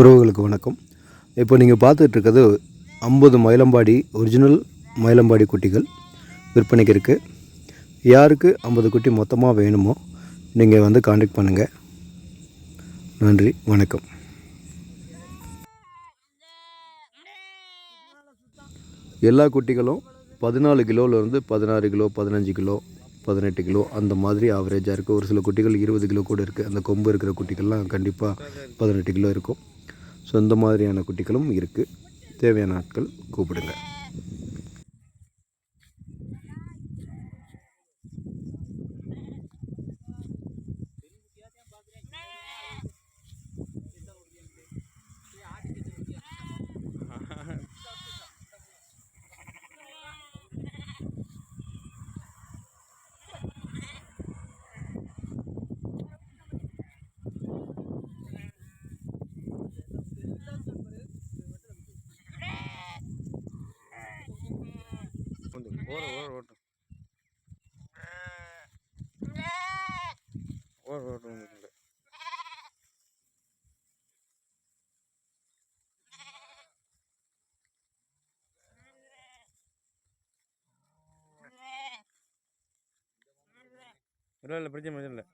உறவுகளுக்கு வணக்கம். இப்போ நீங்கள் பார்த்துட்ருக்கிறது ஐம்பது மயிலம்பாடி ஒரிஜினல் மயிலம்பாடி குட்டிகள் விற்பனைக்கு இருக்குது யாருக்கு ஐம்பது குட்டி மொத்தமாக வேணுமோ நீங்கள் வந்து காண்டாக்ட் பண்ணுங்கள் நன்றி வணக்கம். எல்லா குட்டிகளும் பதினாலு கிலோவிலேருந்து பதினாறு கிலோ பதினஞ்சு கிலோ பதினெட்டு கிலோ அந்த மாதிரி ஆவரேஜாக இருக்குது ஒரு சில குட்டிகள் இருபது கிலோ கூட இருக்குது அந்த கொம்பு இருக்கிற குட்டிகள்லாம் கண்டிப்பாக பதினெட்டு கிலோ இருக்கும். ஸோ இந்த மாதிரியான குட்டிகளும் இருக்குது தேவையான ஆட்கள் கூப்பிடுங்க. கொஞ்சம் ஓர ஓர ஓட்டும் ஓர இல்லை இல்லை பிரச்சனை பிரச்சனை இல்லை.